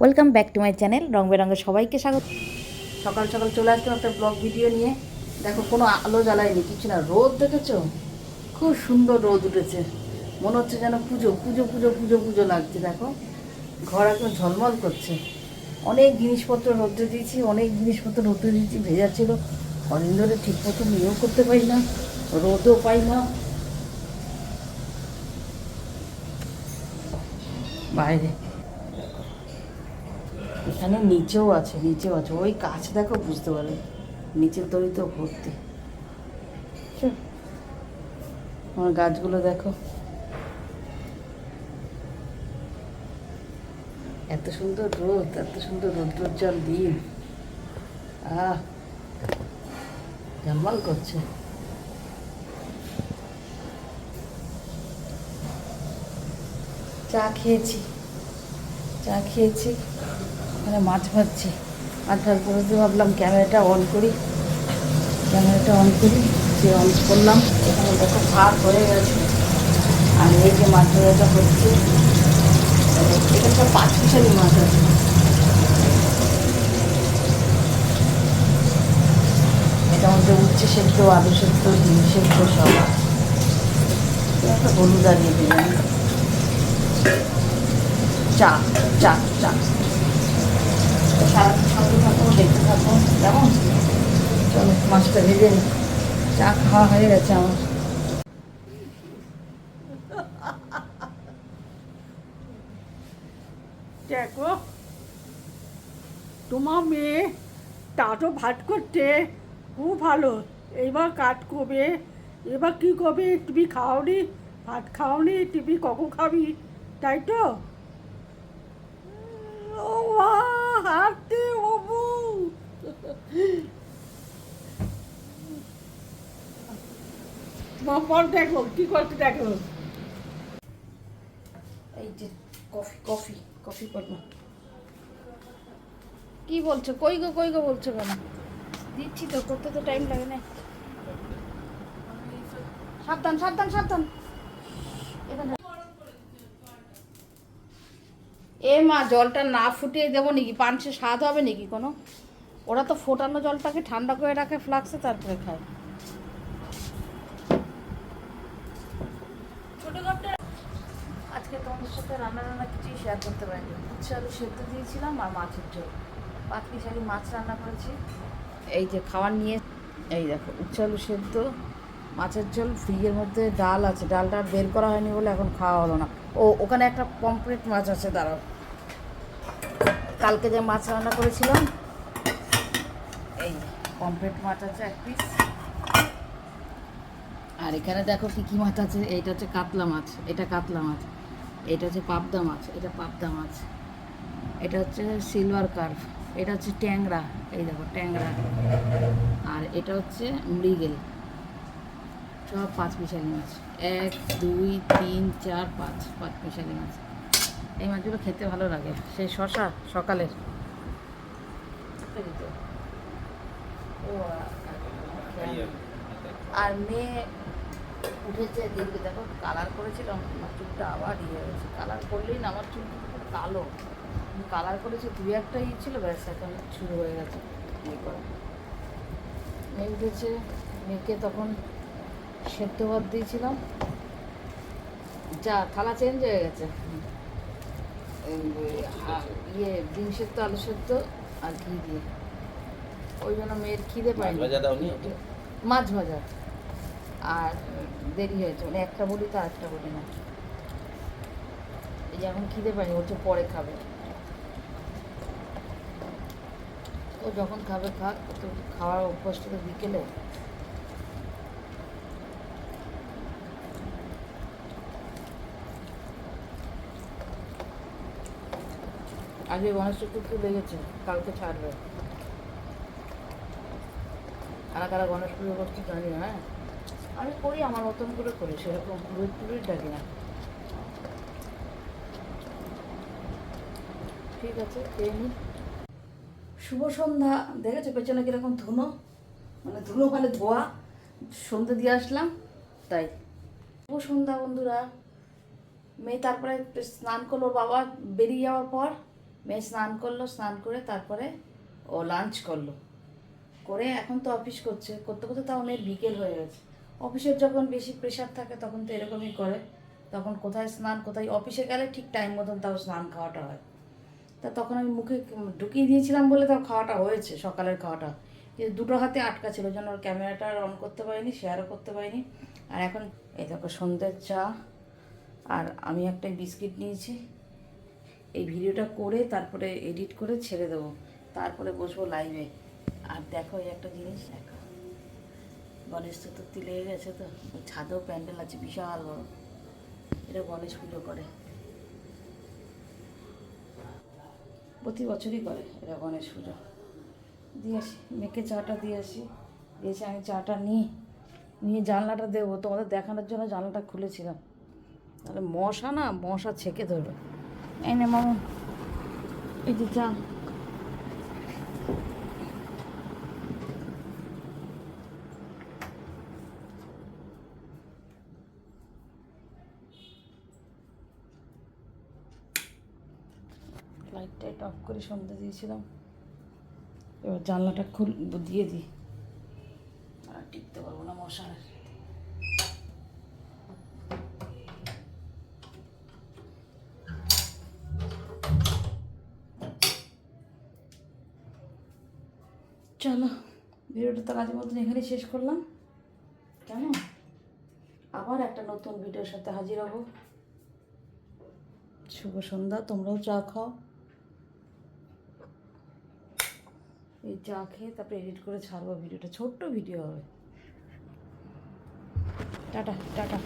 Welcome back to my channel রং বেরঙের সবাইকে স্বাগত। সকাল সকাল চলে আসলাম একটা ব্লগ ভিডিও নিয়ে। দেখো, কোনো আলো জ্বালায়নি, কিছু না। রোদ দেখেছ? খুব সুন্দর রোদ উঠেছে। মনে হচ্ছে যেন পুজো পুজো পুজো পুজো পুজো লাগছে, দেখো। ঘর একদম ঝলমল করছে। অনেক জিনিসপত্র রোদ্রে দিয়েছি, অনেক জিনিসপত্র রোদ্রে দিয়েছি, ভেজা ছিল। কদিন ধরে ঠিক মতো নিয়েও করতে পারি না, রোদও পাই না। বাইরে। এখানে নিচেও আছে নিচেও আছে। ওই কাছ দেখো বুঝতে পারবে নিচের দড়ি তো ভর্তি। আমার গাছগুলো দেখো। এত সুন্দর রোদ, এত সুন্দর রৌদ্রোজ্জ্বল দিন। আহ জলমাল করছে। চা খেয়েছি। চা খেয়েছি। মানে মাছ ভাজছি। মাছ ভাজ করে ভাবলাম ক্যামেরাটা অন করি। ক্যামেরাটা অন করি, যে অন করলাম, এখানে দেখো ভাত হয়ে গেছে। আর এই যে মাছ ভাজাটা হচ্ছে এখানে সব পাঁচ পিসারি মাছ আছে। এটা মধ্যে উচ্ছে সেদ্ধ, আলু সেদ্ধ, ডিম সেদ্ধ সব একটা হলুদ দিলাম চা চা চা সারাদিন সঙ্গে থাকো দেখতে থাকো কেমন? চলো মাছটা ভেজে চা খাওয়া হয়ে গেছে আমার। দেখো তোমার মেয়ে তাতো ভাত করতে খুব ভালো। এবার কাজ করবে। এবার কি করবে? তুমি খাওনি ভাত খাওনি তুমি কখন খাবি তাই তো? মা, দেখো কি করতে দেখো? এই যে কফি কফি কফি করব। কি বলছো? কই গো কই গো বলছো কেন? দিচ্ছি তো করতে তো টাইম লাগে না। সাবধান সাবধান সাবধান। এ মা জলটা না ফুটিয়ে দেবো নাকি? পানসে স্বাদ হবে নাকি কোনো? ওরা তো ফোটানো জলটাকে ঠান্ডা করে রাখে, ফ্লাক্সে তারপরে খায়। আজকে তোমাদের সাথে রান্না রান্না কিছুই শেয়ার করতে পারিনি। উচ্ছে আলু সেদ্ধ দিয়েছিলাম আর মাছের ঝোল। পিস আলু মাছ রান্না করেছি। এই যে খাওয়ার নিয়ে এই দেখো, উচ্ছে আলু সেদ্ধ, মাছের ঝোল, ফ্রিজের মধ্যে ডাল আছে। ডালটা বের করা হয়নি বলে এখন খাওয়া হলো না। ও, ওখানে একটা পমপ্লেট মাছ আছে, দাঁড়াও। কালকে যে মাছ রান্না করেছিলাম এই মাছ আছে এক পিস আর এখানে দেখো কি কি মাছ আছে এইটা হচ্ছে কাতলা মাছ এটা কাতলা মাছ এটা হচ্ছে পাবদা মাছ এটা পাবদা মাছ এটা হচ্ছে সিলভার কার্ভ এটা হচ্ছে ট্যাংরা এই দেখো ট্যাংরা আর এটা হচ্ছে মৃগেল। সব পাঁচ পিসালি মাছ এক দুই তিন চার পাঁচ পাঁচ পিসালি মাছ। এই মাছগুলো খেতে ভালো লাগে সেই শশা সকালের। ও আর মেয়ে উঠেছে দেখবে, দেখো কালার করেছিলাম আমার চুলটা আবার ইয়ে হয়েছে। কালার করলেই না, আমার চুল কালো। কালার করেছে, দু একটা ইয়ে ছিল, ব্যাস, এখন শুরু হয়ে গেছে। ইয়ে করা। মেয়ে উঠেছে, মেয়েকে তখন সেদ্ধ ভাত দিয়েছিলাম। যা, থালা চেঞ্জ হয়ে গেছে। ইয়ে ডিম সেদ্ধ, আলু সেদ্ধ আর ঘি দিয়ে। ওই জন্য মেয়ের খিদে পায়নি। দাওনি মাছ ভাজা। আর দেরি হয়েছে মানে একটা বলি তো আরেকটা বলি না। এই যে এখন খিদে পাইনি বলছে পরে খাবে। ও যখন খাবে খাক তো খাওয়ার অভ্যাসটা তো বিকেলে। আজকে গণেশ চতুর্থী লেগেছে কালকে ছাড়বে। কারা কারা গণেশ পুজো করছে জানি না হ্যাঁ? আমি করি, আমার মতন করে করি, সেরকম পুরোহিত পুরোহিত ডাকি না। ঠিক আছে, খেয়ে শুভ সন্ধ্যা, দেখেছ পেছনে কীরকম ধুনো? মানে ধুনো মানে ধোয়া। সন্ধ্যে দিয়ে আসলাম, তাই। শুভ সন্ধ্যা, বন্ধুরা। মেয়ে তারপরে স্নান করল বাবা বেরিয়ে যাওয়ার পর, মেয়ে স্নান করল, স্নান করে তারপরে ও লাঞ্চ করল। করে এখন তো অফিস করছে, করতে করতে তাও মেয়ের বিকেল হয়ে গেছে। অফিসের যখন বেশি প্রেশার থাকে তখন তো এরকমই করে। তখন কোথায় স্নান, কোথায় অফিসে গেলে ঠিক টাইম মতন তাও স্নান খাওয়াটা হয়। তা তখন আমি মুখে ঢুকিয়ে দিয়েছিলাম বলে তাও খাওয়াটা হয়েছে, সকালের খাওয়াটা। কিন্তু দুটো হাতে আটকা ছিল যেন ওর ক্যামেরাটা অন করতে পারিনি শেয়ারও করতে পারিনি। আর এখন এই দেখো সন্ধ্যের চা, আর আমি একটা বিস্কিট নিয়েছি। এই ভিডিওটা করে তারপরে এডিট করে ছেড়ে দেবো। তারপরে বসবো লাইভে আর দেখো এই একটা জিনিস দেখো গণেশ চতুর্থী লেগে গেছে তো। ওই ছাদেও প্যান্ডেল আছে, বিশাল বড়। এটা গণেশ পুজো করে। প্রতি বছরই করে এটা গণেশ পুজো। দিয়ে আসি, মেয়েকে চাটা দিয়ে আসি। দিয়েছি আমি চাটা নিই। নিয়ে জানলাটা দেবো। তোমাদের দেখানোর জন্য জানলাটা খুলেছিলাম। তাহলে মশা না, মশা ছেঁকে ধরবে। এই নে মামু। এই যে চা। লাইট টাইট অফ করে সন্ধ্যে দিয়েছিলাম। এবার জানলাটা খুল, দিয়ে দিই। আর টিকতে পারব না মশার। চলো, ভিডিওটা তো আজের মতন এখানেই শেষ করলাম। কেন আবার একটা নতুন ভিডিওর সাথে হাজির হব। শুভ সন্ধ্যা, তোমরাও চা খাও। এই চা খেয়ে তারপরে এডিট করে ছাড়বো ভিডিওটা ছোট্ট ভিডিও হবে। Tata tata.